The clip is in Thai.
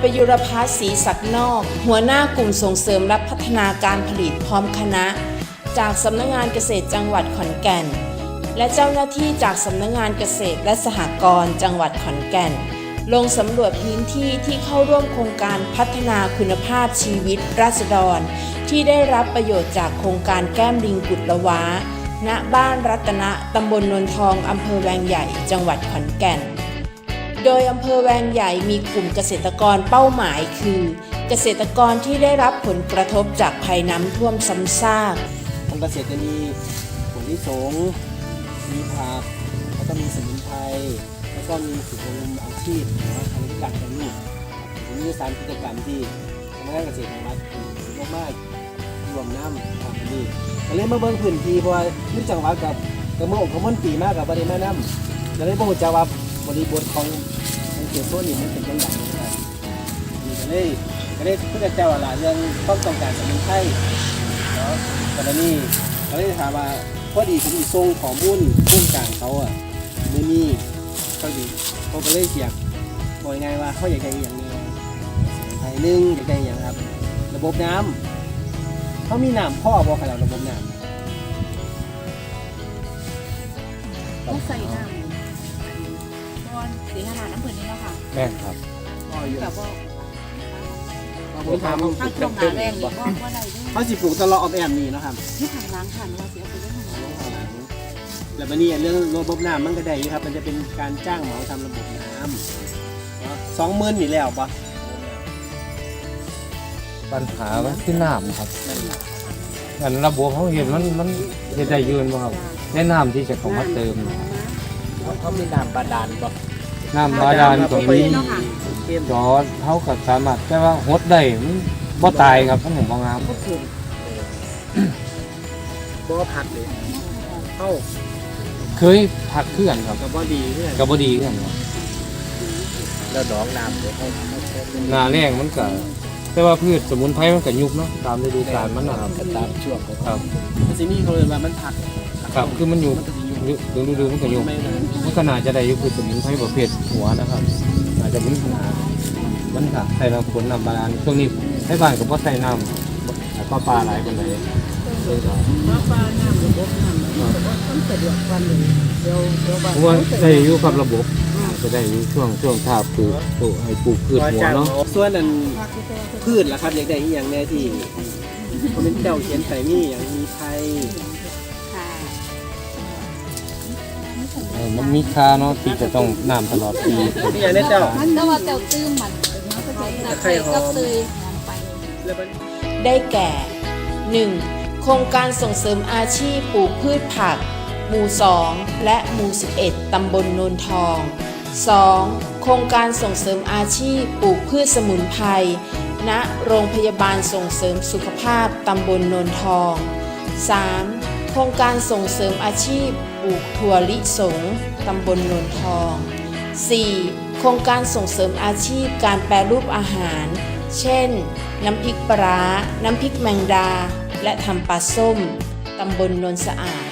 ประยุรพัฒน์ศรีศักนอก หัวหน้ากลุ่มส่งเสริมและพัฒนาการผลิตพร้อมคณะ จากสำนักงงานเกษตรจังหวัดขอนแก่น และเจ้าหน้าที่จากสำนักงงานเกษตรและสหกรณ์จังหวัดขอนแก่น ลงสำรวจพื้นที่ที่เข้าร่วมโครงการพัฒนาคุณภาพชีวิตราษฎร ที่ได้รับประโยชน์จากโครงการแก้มลิงกุดละว้าณบ้านรัตนะตำบลนนทองอำเภอแวงใหญ่ จังหวัดขอนแก่น โดยอำเภอแวงใหญ่มีกลุ่มเกษตรกรเป้าหมายคือ เกษตรกรที่ได้รับผลกระทบจากภัยน้ำท่วมซ้ำซากทางเกษตรจะมีผลที่สงมีผักแล้วก็มีสมุนไพรแล้วก็มีกิจกรรมอาชีพนะทางการเกษตรลูกมีสามกิจกรรมที่ทางด้านเกษตรจังหวัดมากมากๆรวมน้ำทำนี่ก็เลยมาเบิ่งพื้นที่เพราะว่าที่จังหวัดกับกระโมงขมันปีมากกับบริมาน้ำก็เลยบอกจะว่าบริบทของ ทางเขตโซนนี้มันเป็นยังไงนะครับนี่ก็เลยก็เลยเพื่อจะเจ้าละเรื่องต้องต้องการสมุนไพรเนาะกรณีเขาเลยถามว่าพอดีผมอีส่งขอมูลโครงการเขาอะไม่มีเขาดีเขาก็เลยเสียกบอกยังไงว่าเขาอยากได้อย่างนี้ไอ้หนึ่งอยากได้อย่างครับ ระบบน้ำเขามีน้ำพ่อบอกขนาดระบบน้ต้องใส่น้ำ สีขนาดน้ำผืนนี้เนาะค่ะแม่นครับ แบบว่าผมถามถ้าช่วงหนาแรงนี่ว่าว่าอะไรด้วยเขาสิปลูกตลอดออมแอมนี่เนาะครับที่ทางล้างค่ะว่าเสียไปเรื่องของเราแล้วมันนี่เรื่องระบบน้ำมันก็ได้อยู่ครับ มันจะเป็นการจ้างเหมาทำระบบน้ำสองหมื่นนี่แล้วปะปัญหามันที่น้ำครับอันระบบเขาเห็นมันมันเฮ็ดได้ยืนบ่ครับในน้ำที่จะเข้ามาเติม เขามีน้ำบาดาลปะน้ำบาดาลก็มีเข้มจอเขาก็สามารถแต่ว่าหดได้มันบ่ตายครับมันถึงบ่งามก็ถูกบ่ผัดเลยเข้าเคยพักเพื่อนครับกับบ่ดีเพื่อนก็บ่ดีคือกันครับแล้วดองน้ำเดี๋ยวเขาหน้าแรงมันก็แต่ว่าพืชสมุนไพรมันก็ยุบเนาะตามฤดูกาลมันนะครับตามช่วงของครับมันจะมีเขาเลยว่ามันผัดครับคือมันยุ บมันจะอยู่ถึงฤดูมันก็ยุบไม่นานมันก็น่าจะได้อยู่คือสมุนไพรประเภทหัวนะครับอาจจะเป็นปัญหามันค่ะใส่น้ำฝนน้ำบาดาลช่วงนี้ให้บ้านก็บ่ใส่น้ำแล้วก็ปลาหลายปานใดว่าปลาน้ำหรือบ่น้ำแต่ว่าต้องสะดวกว่าหนึ่งเดี๋ยวเดี๋ยวบ้านเพราะว่าได้อยู่กับระบบจะได้อยู่ช่วงช่วงท่าปลูกปลูกให้ปลูกพืชหัวเนาะส่วนนั้นพืชล่ะครับอยากได้อีหยังแน่ที่เขาเป็นเจ้าเขียนใส่นี่อย่างมีไท มันมีค่าเนาะที่จะต้องน้ำตลอดปีนี่อย่างนี้เจ้าแต่ว่าเจ้าตื้มมันมันก็จะไข่หอมก็เลยหอมไปแล้วมันได้แก่ 1. โครงการส่งเสริมอาชีพปลูกพืชผัก หมู่ 2 และหมู่ 11 ตำบลโนนทอง 2. โครงการส่งเสริมอาชีพปลูกพืชสมุนไพร ณ โรงพยาบาลส่งเสริมสุขภาพตำบลโนนทอง 3. โครงการส่งเสริมอาชีพปลูกถั่วลิสงตำบลนนทอง 4. โครงการส่งเสริมอาชีพการแปรรูปอาหาร เช่น น้ำพริกปลาร้าน้ำพริกแมงดา และทำปลาส้ม ตำบลนนสะอาด